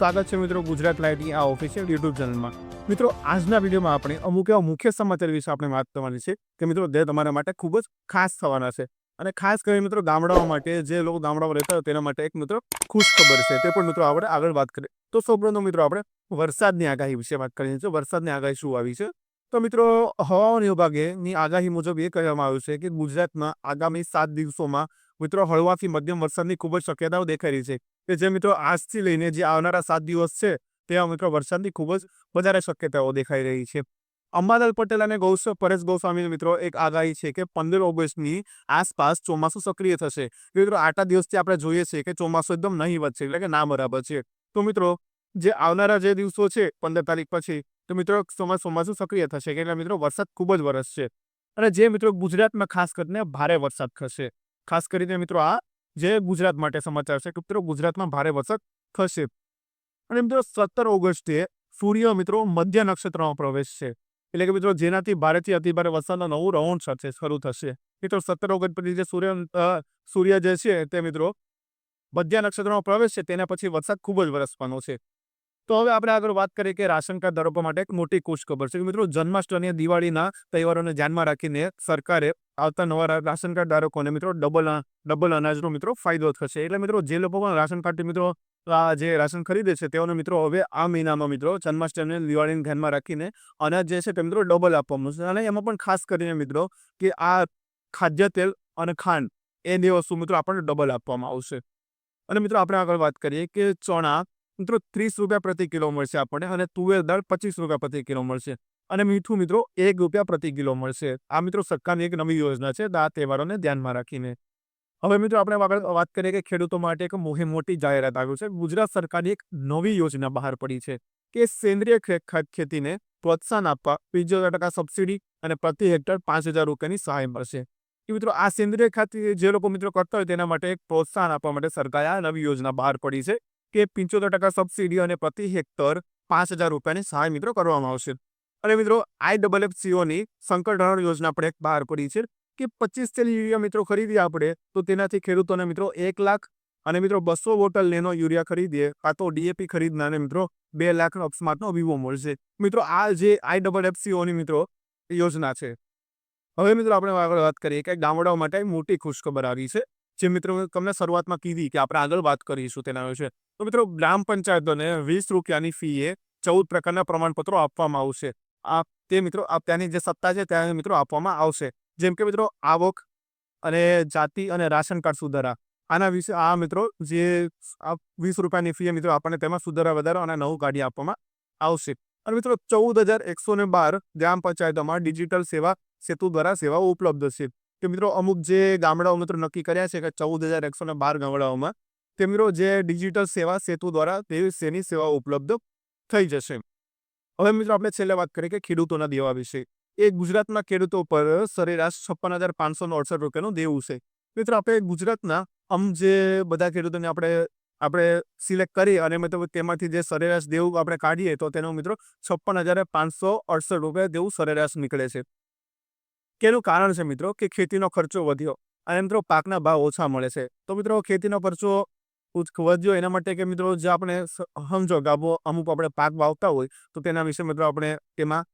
સ્વાગત છે મિત્રો ગુજરાત લાઇટની આ ઓફિશિયલ યુટ્યુબ ચેનલમાં મિત્રો, આજના વિડીયોમાં આપણે અમુક એવા મુખ્ય સમાચાર વિશે આપણે વાત કરવાની છે કે મિત્રો, જે તમારા માટે ખૂબ જ ખાસ થવાના છે. અને ખાસ કરીને મિત્રો, ગામડાઓ માટે જે લોકો ગામડાઓ રહેતા હોય તેના માટે એક મિત્રો ખુશ ખબર છે. તે પણ મિત્રો આપણે આગળ વાત કરીએ. તો સૌપ્રથમ મિત્રો, આપણે વરસાદની આગાહી વિશે વાત કરીએ છીએ. વરસાદની આગાહી શું આવી છે? તો મિત્રો, હવામાન વિભાગેની આગાહી મુજબ એ કહેવામાં આવ્યું છે કે ગુજરાતમાં આગામી સાત દિવસોમાં મિત્રો, હળવાથી મધ્યમ વરસાદની ખૂબ જ શક્યતાઓ દેખાઈ રહી છે. કે જે મિત્રો, આજથી લઈને જે આવનારા સાત દિવસ છે તેમાં મિત્રો વરસાદની ખૂબ જ વધારે શક્યતાઓ દેખાઈ રહી છે. અંબાલાલ પટેલ અને ગૌસ, પરેશ ગોસ્વામી મિત્રો એક આગાહી છે કે પંદર ઓગસ્ટની આસપાસ ચોમાસું સક્રિય થશે. મિત્રો, આટલા દિવસથી આપણે જોઈએ છીએ કે ચોમાસું એકદમ નહીવત છે, એટલે કે ના બરાબર છે. તો મિત્રો, જે આવનારા જે દિવસો છે, પંદર તારીખ પછી, તો મિત્રો ચોમાસું સક્રિય થશે એટલે મિત્રો, વરસાદ ખૂબ જ વરસશે. અને જે મિત્રો ગુજરાતમાં ખાસ કરીને ભારે વરસાદ થશે. ખાસ કરીને મિત્રો આ જે ગુજરાત માટે સમાચાર છે કે મિત્રો ગુજરાતમાં ભારે વરસાદ થશે. અને મિત્રો સત્તર ઓગસ્ટે સૂર્ય મિત્રો મધ્ય નક્ષત્રમાં પ્રવેશ છે. એટલે કે મિત્રો જેનાથી ભારેથી અતિભારે વરસાદનો નવું રાઉન્ડ થશે શરૂ થશે. મિત્રો સત્તર ઓગસ્ટ પછી જે સૂર્ય સૂર્ય જે છે તે મિત્રો મધ્ય નક્ષત્રમાં પ્રવેશ છે. તેના પછી વરસાદ ખૂબ જ વરસવાનો છે. તો હવે આપણે આગળ વાત કરીએ કે રાશન કાર્ડ ધારકો માટે એક મોટી ખુશખબર છે કે મિત્રો જન્માષ્ટમી દિવાળીના તહેવારોને ધ્યાનમાં રાખીને સરકારે આવતા નવા રાશન કાર્ડ ધારકોને મિત્રો ડબલ ડબલ અનાજનો મિત્રો ફાયદો થશે. એટલે મિત્રો જે લોકો પણ રાશન કાર્ડથી મિત્રો આ જે રાશન ખરીદે છે તેઓને મિત્રો હવે આ મહિનામાં મિત્રો જન્માષ્ટમીને દિવાળીને ધ્યાનમાં રાખીને અનાજ જે છે તે મિત્રો ડબલ આપવાનું છે અને એમાં પણ ખાસ કરીને મિત્રો કે આ ખાદ્ય તેલ અને ખાંડ એ બે વસ્તુ મિત્રો આપણને ડબલ આપવામાં આવશે. અને મિત્રો આપણે આગળ વાત કરીએ કે ચણા મિત્રો ત્રીસ રૂપિયા પ્રતિ કિલો મળશે આપણને અને તુવેર દાળ પચીસ રૂપિયા પ્રતિ કિલો મળશે. અને મીઠું મિત્રો એક રૂપિયા પ્રતિ કિલો મળશે. આ મિત્રો સરકારની એક નવી યોજના છે આ તહેવારોને ધ્યાનમાં રાખીને. હવે મિત્રો આપણે વાત કરીએ કે ખેડૂતો માટે એક મોહી મોટી જાહેરાત આવ્યું છે. ગુજરાત સરકારની એક નવી યોજના બહાર પડી છે કે સેન્દ્રિય ખેતીને પ્રોત્સાહન આપવા પંચોતેર ટકા સબસિડી અને પ્રતિ હેક્ટર પાંચ હજાર રૂપિયાની સહાય મળશે. કે મિત્રો આ સેન્દ્રિય ખાતી જે લોકો મિત્રો કરતા હોય તેના માટે એક પ્રોત્સાહન આપવા માટે સરકારે આ નવી યોજના બહાર પડી છે કે પંચોતેર ટકા સબસિડી અને પ્રતિ હેક્ટર પાંચ હજાર રૂપિયાની સહાય મિત્રો કરવામાં આવશે. અને મિત્રો, આઈ ડબલ એફ સીઓની સંકટ યોજના પણ એક બહાર પડી છે કે પચીસ તેલ યુરિયા મિત્રો ખરીદીએ આપણે, તો તેનાથી ખેડૂતોને મિત્રો એક લાખ અને મિત્રો બસો બોટલ નેનો યુરિયા ખરીદીએ, કાં તો ડીએપી ખરીદનારને મિત્રો બે લાખ અપસ્માતનો વીમો મળશે. મિત્રો, આ જે આઈ ડબલ એફ સીઓની મિત્રો યોજના છે. હવે મિત્રો આપણે આગળ વાત કરીએ કે ગામડાઓ માટે મોટી ખુશખબર આવી છે. જે મિત્રો તમને શરૂઆતમાં કીધી કે આપણે આગળ વાત કરીશું તેના વિશે. તો મિત્રો, ગ્રામ પંચાયતોને વીસ રૂપિયાની ફીએ ચૌદ પ્રકારના પ્રમાણપત્રો આપવામાં આવશે. આ તે મિત્રો ત્યાંની જે સત્તા છે ત્યાં મિત્રો આપવામાં આવશે. જેમ કે મિત્રો, આવક અને જાતિ અને રાશન કાર્ડ સુધારા. આના વિશે આ મિત્રો, જે વીસ રૂપિયાની ફી મિત્રો આપણને તેમાં સુધારા વધારો અને નવું ગાડી આપવામાં આવશે. અને મિત્રો, ચૌદ હજાર એકસો ને બાર ગ્રામ પંચાયતોમાં ડિજિટલ સેવા, સેતુ દ્વારા સેવાઓ ઉપલબ્ધ છે. કે મિત્રો, અમુક જે ગામડાઓ મિત્રો નક્કી કર્યા છે કે ચૌદ હજાર એકસો ને બાર ગામડાઓમાં, તે મિત્રો જે ડિજિટલ સેવા, સેતુ દ્વારા તે તેની સેવાઓ ઉપલબ્ધ થઈ જશે. હવે મિત્રો આપણે છેલ્લે વાત કરીએ કે ખેડૂતોના દેવા વિશે. એ ગુજરાતના ખેડૂતો પર સરેરાશ છપ્પન હજાર પાંચસો અડસઠ રૂપિયાનું દેવું છે. મિત્રો આપણે ગુજરાતના આમ જે બધા ખેડૂતોને આપણે આપણે સિલેક્ટ કરી અને મતલબ તેમાંથી જે સરેરાશ દેવું આપણે કાઢીએ તો તેનો મિત્રો છપ્પન હજાર પાંચસો અડસઠ રૂપિયા દેવું સરેરાશ નીકળે છે. કેનું કારણ છે મિત્રો કે ખેતીનો ખર્ચો વધ્યો અને મિત્રો પાકના ભાવ ઓછા મળે છે. તો મિત્રો ખેતીનો ખર્ચો વધ્યો. એના માટે કે મિત્રો જે આપણે સમજો આબો અમુક આપણે પાક વાવતા હોય, તો તેના વિશે મિત્રો આપણે તેમાં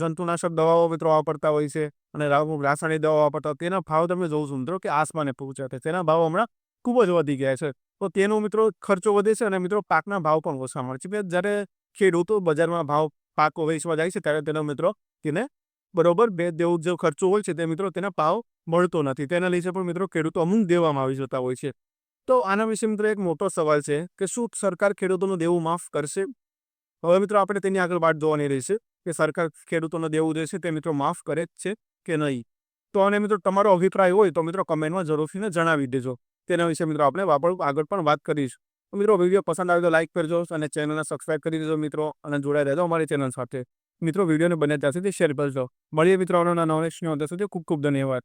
જંતુનાશક દવાઓ મિત્રો વાપરતા હોય છે અને રાસાયણિક દવાઓ વાપરતા હોય. તેના ભાવ તમે જોઉં છો મિત્રો કે આસમાને પહોંચ્યા છે. તેના ભાવ હમણાં ખૂબ જ વધી ગયા છે. તો તેનો મિત્રો ખર્ચો વધે છે અને મિત્રો પાકના ભાવ પણ ઓછા મળે છે. જ્યારે ખેડૂતો બજારમાં ભાવ પાકો વેચવા જાય છે ત્યારે તેનો મિત્રો તેને બરોબર બે દેવું જે ખર્ચો હોય છે તે મિત્રો તેના ભાવ મળતો નથી. તેના લીધે પણ મિત્રો ખેડૂતો અમુક દેવામાં આવી જતા હોય છે. તો આના વિશે મિત્રો એક મોટો સવાલ છે કે શું સરકાર ખેડૂતોનું દેવું માફ કરશે? હવે મિત્રો આપણે તેની આગળ વાત જોવાની રહેશે કે સરકાર ખેડૂતોનું દેવું જે છે તે મિત્રો માફ કરે જ છે કે નહીં? તો અને મિત્રો તમારો અભિપ્રાય હોય તો મિત્રો કમેન્ટમાં જરૂરથી જણાવી દેજો. તેના વિશે મિત્રો આપણે આગળ પણ વાત કરીશું. મિત્રો વીડિયો પસંદ આવે તો લાઈક કરજો અને ચેનલને સબસ્ક્રાઈબ કરી દેજો મિત્રો અને જોડાઈ રહેજો અમારી ચેનલ સાથે. મિત્રો વિડીયોને બને ત્યાં સુધી શેર કરજો. મળીએ મિત્રો આવનારા સુધી ખૂબ ખૂબ ધન્યવાદ.